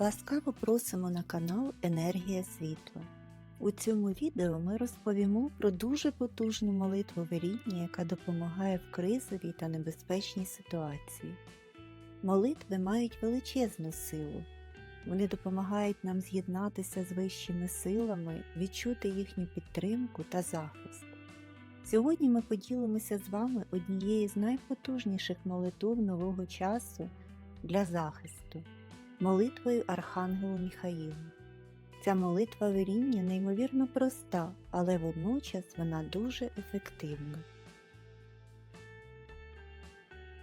Ласкаво просимо на канал Енергія світла. У цьому відео ми розповімо про дуже потужну молитву виріння, яка допомагає в кризовій та небезпечній ситуації. Молитви мають величезну силу. Вони допомагають нам з'єднатися з вищими силами, відчути їхню підтримку та захист. Сьогодні ми поділимося з вами однією з найпотужніших молитв нового часу для захисту молитвою Архангелу Міхаїлу. Ця молитва виріння неймовірно проста, але водночас вона дуже ефективна.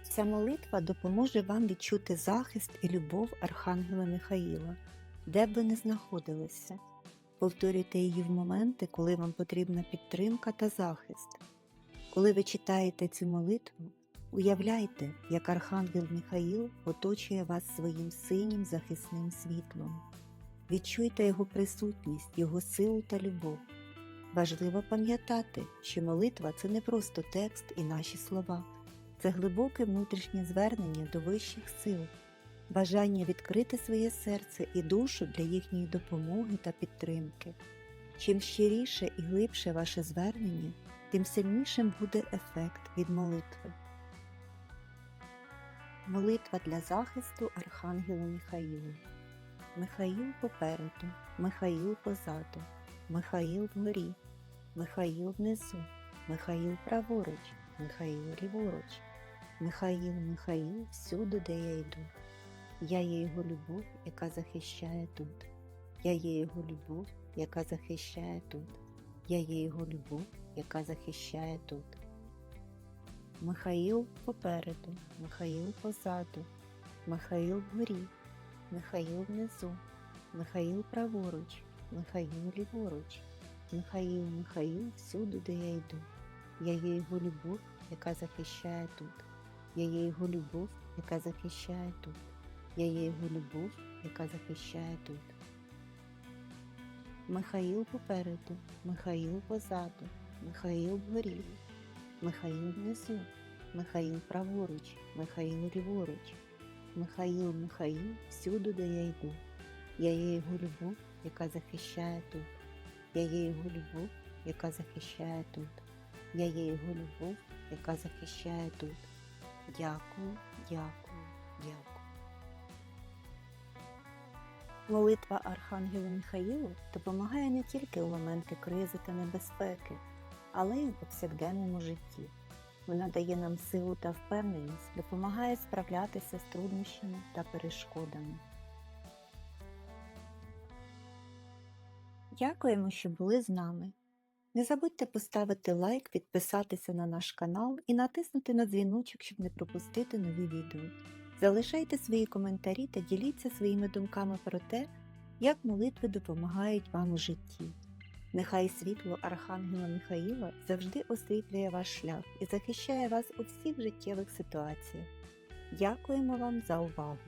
Ця молитва допоможе вам відчути захист і любов Архангела Михаїла, де б ви не знаходилися. Повторюйте її в моменти, коли вам потрібна підтримка та захист. Коли ви читаєте цю молитву, уявляйте, як Архангел Михаїл оточує вас своїм синім захисним світлом. Відчуйте його присутність, його силу та любов. Важливо пам'ятати, що молитва це не просто текст і наші слова, це глибоке внутрішнє звернення до вищих сил, бажання відкрити своє серце і душу для їхньої допомоги та підтримки. Чим щиріше і глибше ваше звернення, тим сильнішим буде ефект від молитви. Молитва для захисту Архангелу Михаїлу. Михаїл попереду, Михаїл позаду, Михаїл вгорі, Михаїл внизу, Михаїл праворуч, Михаїл ліворуч, Михаїл, Михаїл всюди, де я йду. Я є його любов, яка захищає тут. Я є його любов, яка захищає тут. Я є його любов, яка захищає тут. Михаїл попереду, Михаїл позаду, Михаїл вгорі, Михаїл внизу, Михаїл праворуч, Михаїл ліворуч, Михаїл, Михаїл всюди, де я йду. Я є його любов, яка захищає тут. Я є його любов, яка захищає тут. Я є його любов, яка захищає тут. Михаїл попереду, Михаїл позаду, Михаїл вгорі, Михаїл внизу, Михаїл праворуч, Михаїл ліворуч, Михаїл, Михаїл всюди, де я йду. Я є його любов, яка захищає тут. Я є його любов, яка захищає тут. Я є його любов, яка захищає тут. Дякую, дякую, дякую. Молитва Архангелу Михаїлу допомагає не тільки у моменти кризи та небезпеки, але й у повсякденному житті. Вона дає нам силу та впевненість, допомагає справлятися з труднощами та перешкодами. Дякуємо, що були з нами. Не забудьте поставити лайк, підписатися на наш канал і натиснути на дзвіночок, щоб не пропустити нові відео. Залишайте свої коментарі та діліться своїми думками про те, як молитви допомагають вам у житті. Нехай світло Архангела Михаїла завжди освітлює ваш шлях і захищає вас у всіх життєвих ситуаціях. Дякуємо вам за увагу!